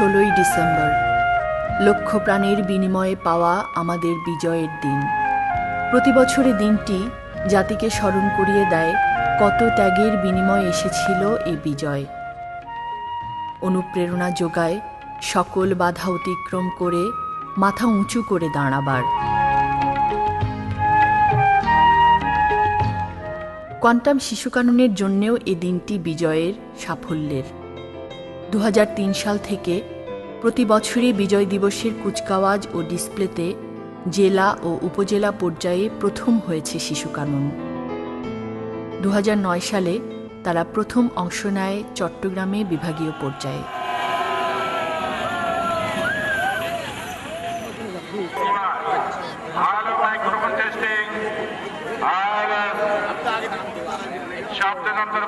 পনেরোই ডিসেম্বর লক্ষ প্রাণের বিনিময়ে পাওয়া আমাদের বিজয়ের দিন। প্রতি বছরে দিনটি জাতিকে স্মরণ করিয়ে দেয় কত ত্যাগের বিনিময়ে এসেছিল এই বিজয়। অনুপ্রেরণা যোগায় সকল বাধা অতিক্রম করে মাথা উঁচু করে দাঁড়াবার। কোয়ান্টাম শিশুকাননের জন্যেও এ দিনটি বিজয়ের সাফল্যের। দু হাজার তিন সাল থেকে প্রতি বছরই বিজয় দিবসের কুচকাওয়াজ ও ডিসপ্লেতে জেলা ও উপজেলা পর্যায়ে প্রথম হয়েছে শিশু শিশুকানন দু সালে তারা প্রথম অংশ নেয় চট্টগ্রামে বিভাগীয় পর্যায়ে।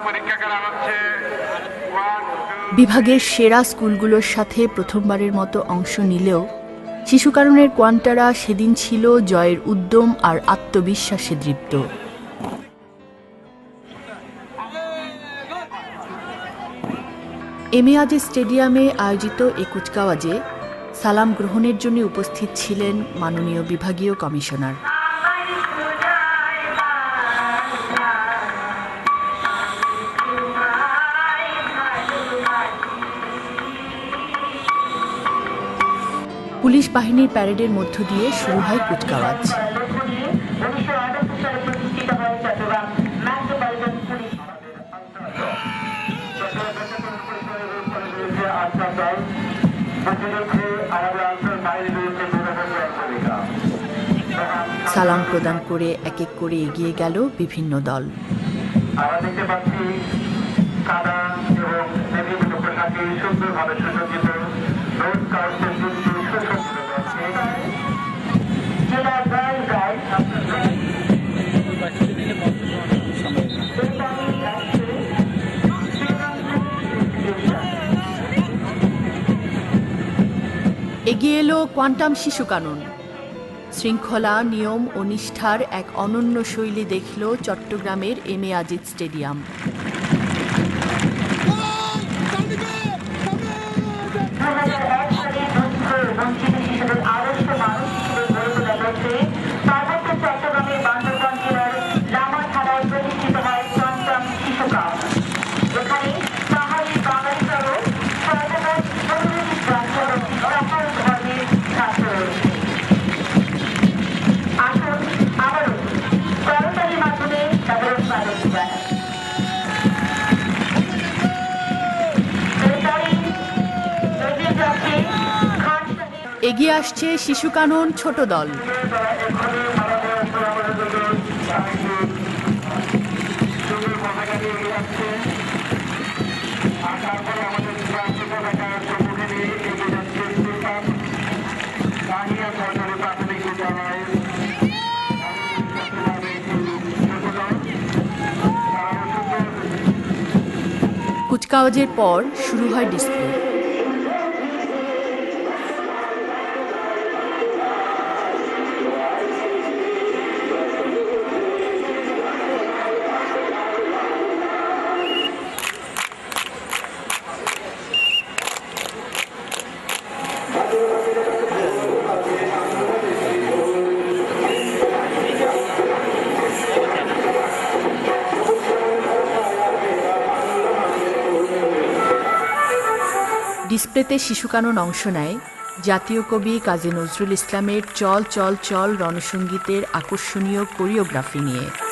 পরীক্ষা করা হচ্ছে। বিভাগের সেরা স্কুলগুলোর সাথে প্রথমবারের মতো অংশ নিলেও শিশুকারণের কোয়ান্টারা সেদিন ছিল জয়ের উদ্যম আর আত্মবিশ্বাসে দৃপ্ত। এমএআজি স্টেডিয়ামে আয়োজিত এ কুচকাওয়াজে সালাম গ্রহণের জন্য উপস্থিত ছিলেন মাননীয় বিভাগীয় কমিশনার। পুলিশ বাহিনীর প্যারেডের মধ্য দিয়ে শুরু হয় কুচকাওয়াজ। সালাম প্রদান করে এক এক করে এগিয়ে গেল বিভিন্ন দল। আমরা দেখতে পাচ্ছি কাদা এবং বিভিন্ন পোশাকে সুন্দরভাবে সুসজ্জিত এগিয়ে এলো কোয়ান্টাম শিশু কানুন শৃঙ্খলা নিয়ম ও নিষ্ঠার এক অনন্য শৈলী দেখল চট্টগ্রামের এম এ আজিজ স্টেডিয়াম এগিয়ে আসছে শিশু কানন ছোট দল। কুচকাওয়াজের পর শুরু হয় ডিসপ্লে। ডিসপ্লেতে শিশুকানন অংশ নেয়। জাতীয় কবি কাজী নজরুল ইসলামের চল চল চল রণসঙ্গীতের আকর্ষণীয় কোরিওগ্রাফি নিয়ে।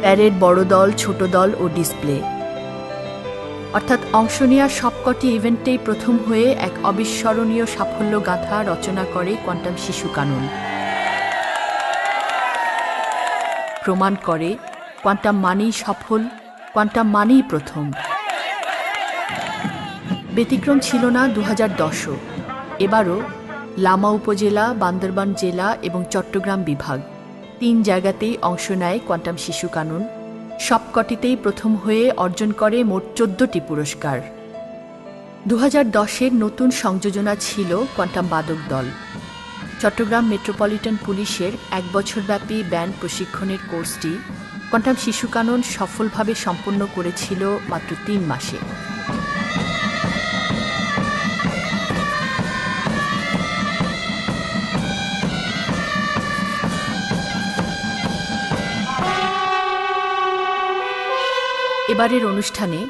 প্যারেড বড় দল, ছোট দল ও ডিসপ্লে। অর্থাৎ অংশ নেওয়া সবকটি ইভেন্টেই প্রথম হয়ে এক অবিস্মরণীয় সাফল্য গাথা রচনা করে কোয়ান্টাম শিশু কানুন। প্রমাণ করে কোয়ান্টাম মানেই সফল, কোয়ান্টাম মানেই প্রথম। ব্যতিক্রম ছিল না দু হাজার দশও। এবারও লামা উপজেলা, বান্দরবান জেলা এবং চট্টগ্রাম বিভাগ। তিন জায়গাতেই অংশ নেয় কোয়ান্টাম শিশু কানুন। সবকটিতেই প্রথম হয়ে অর্জন করে মোট চোদ্দটি পুরস্কার। দু হাজার নতুন সংযোজনা ছিল কোয়ান্টাম বাদক দল। চট্টগ্রাম মেট্রোপলিটন পুলিশের এক বছরব্যাপী ব্যান্ড প্রশিক্ষণের কোর্সটি কোয়ান্টাম শিশু কানন সফলভাবে সম্পন্ন করেছিল মাত্র তিন মাসে। এবারের অনুষ্ঠানে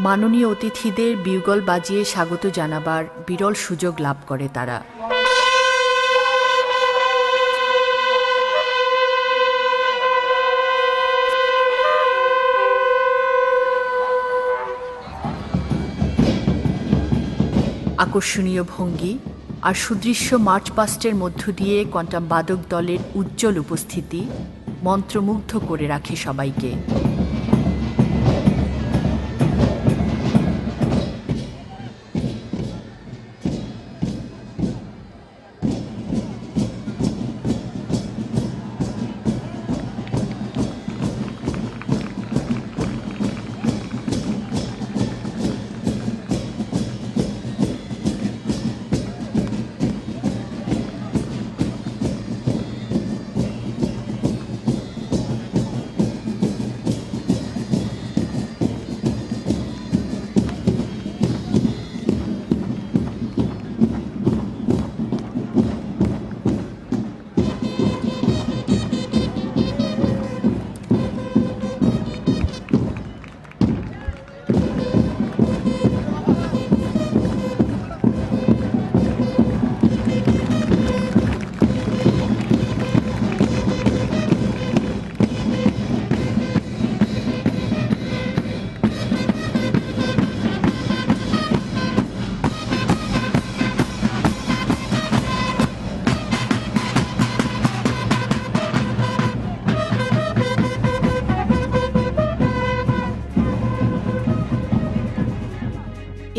মাননীয় অতিথিদের বিউগল বাজিয়ে স্বাগত জানাবার বিরল সুযোগ লাভ করে তারা। আকর্ষণীয় ভঙ্গি আর সুদৃশ্য মার্চ পাস্টের মধ্য দিয়ে কোয়ান্টাম বাদক দলের উজ্জ্বল উপস্থিতি মন্ত্রমুগ্ধ করে রাখে সবাইকে।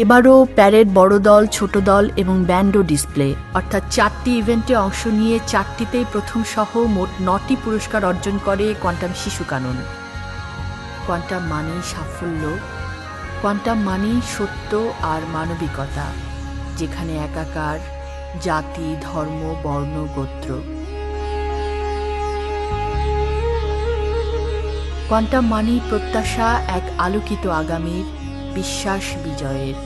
এবারও প্যারেড বড় দল, ছোট দল এবং ব্যান্ডও ডিসপ্লে। অর্থাৎ চারটি ইভেন্টে অংশ নিয়ে চারটিতেই প্রথম সহ মোট নটি পুরস্কার অর্জন করে কোয়ান্টাম শিশু কানন কোয়ান্টাম মানেই সাফল্য, কোয়ান্টাম মানেই সত্য আর মানবিকতা, যেখানে একাকার, জাতি, ধর্ম, বর্ণ, গোত্র। কোয়ান্টাম মানেই প্রত্যাশা, এক আলোকিত আগামীর বিশ্বাস বিজয়ের।